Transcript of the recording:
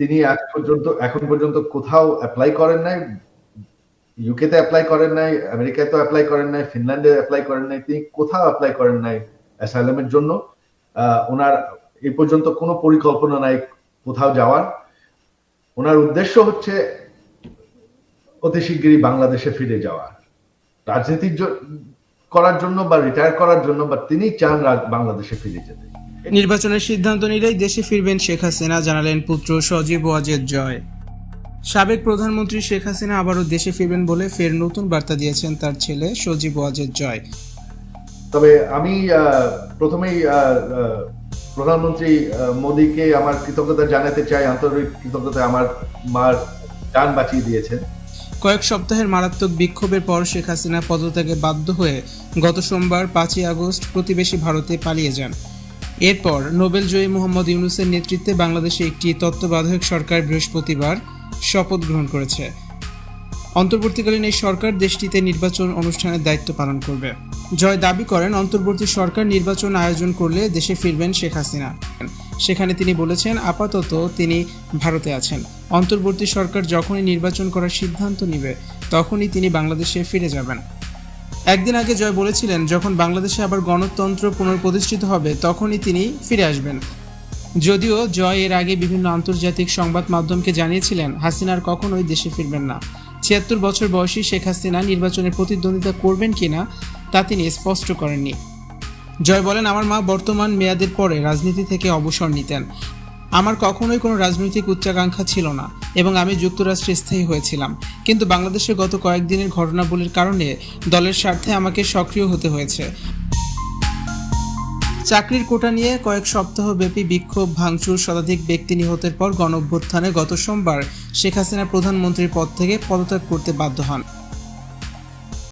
তিনি আজ পর্যন্ত, এখন পর্যন্ত কোথাও অ্যাপ্লাই করেন নাই ইউকে তে অ্যাপ্লাই করেন নাই আমেরিকায় তো অ্যাপ্লাই করেন নাই ফিনল্যান্ডে অ্যাপ্লাই করেন নাই, তিনি কোথাও অ্যাপ্লাই করেন নাই অ্যাসাইলামের জন্য। ওনার এই পর্যন্ত কোনো পরিকল্পনা নাই কোথাও যাওয়ার। ওনার উদ্দেশ্য হচ্ছে অতি শিগগিরই বাংলাদেশে ফিরে যাওয়া। রাজনীতির করার জন্য বা রিটায়ার করার জন্য বা তিনি চান বাংলাদেশে ফিরে যেতে। নির্বাচনের সিদ্ধান্ত নিলেই দেশে ফিরবেন শেখ হাসিনা জানালেন পুত্র সজীব ওয়াজেদ জয়। সাবেক প্রধানমন্ত্রী শেখ হাসিনা আবারও দেশে ফিরবেন বলে ফের নতুন বার্তা দিয়েছেন তার ছেলে সজীব ওয়াজেদ জয়। তবে আমি প্রথমেই প্রধানমন্ত্রী মোদীকে আমার কৃতজ্ঞতা জানাতে চাই আন্তরিক কৃতজ্ঞতা আমার মার গান বাঁচিয়ে দিয়েছেন। কয়েক সপ্তাহের মারাত্মক বিক্ষোভের পর শেখ হাসিনা পদত্যাগে বাধ্য হয়ে গত সোমবার পাঁচই আগস্ট প্রতিবেশী ভারতে পালিয়ে যান। এরপর নোবেলজয়ী মোহাম্মদ ইউনুসের নেতৃত্বে বাংলাদেশে একটি তত্ত্বাবধায়ক সরকার বৃহস্পতিবার শপথ গ্রহণ করেছে। অন্তর্বর্তীকালীন এই সরকার দেশটিতে নির্বাচন অনুষ্ঠানের দায়িত্ব পালন করবে। জয় দাবি করেন, অন্তর্বর্তী সরকার নির্বাচন আয়োজন করলে দেশে ফিরবেন শেখ হাসিনা। সেখানে তিনি বলেছেন, আপাতত তিনি ভারতে আছেন। অন্তর্বর্তী সরকার যখনই নির্বাচন করার সিদ্ধান্ত নেবে, তখনই তিনি বাংলাদেশে ফিরে যাবেন। একদিন আগে জয় বলেছিলেন, যখন বাংলাদেশে আবার গণতন্ত্র পুনঃপ্রতিষ্ঠিত হবে, তখনই তিনি ফিরে আসবেন। যদিও জয় এর আগে বিভিন্ন আন্তর্জাতিক সংবাদ মাধ্যমকে জানিয়েছিলেন হাসিনার কখনোই দেশে ফিরবেন না। ছিয়াত্তর বছর বয়সী শেখ হাসিনা নির্বাচনে প্রতিদ্বন্দ্বিতা করবেন কিনা, তা তিনি স্পষ্ট করেননি। জয় বলেন, আমার মা বর্তমান মেয়াদের পরে রাজনীতি থেকে অবসর নিতেন। আমার কখনোই কোনো রাজনৈতিক উচ্চাকাঙ্ক্ষা ছিল না, এবং আমি যুক্তরাষ্ট্রে স্থায়ী হয়েছিলাম। কিন্তু বাংলাদেশের গত কয়েকদিনের ঘটনাবলীর কারণে দলের স্বার্থে আমাকে সক্রিয় হতে হয়েছে। চাকরির কোটা নিয়ে কয়েক সপ্তাহ ব্যাপী বিক্ষোভ, ভাঙচুর, শতাধিক ব্যক্তি নিহতের পর গণ অভ্যুত্থানে গত সোমবার শেখ হাসিনা প্রধানমন্ত্রীর পদ থেকে পদত্যাগ করতে বাধ্য হন।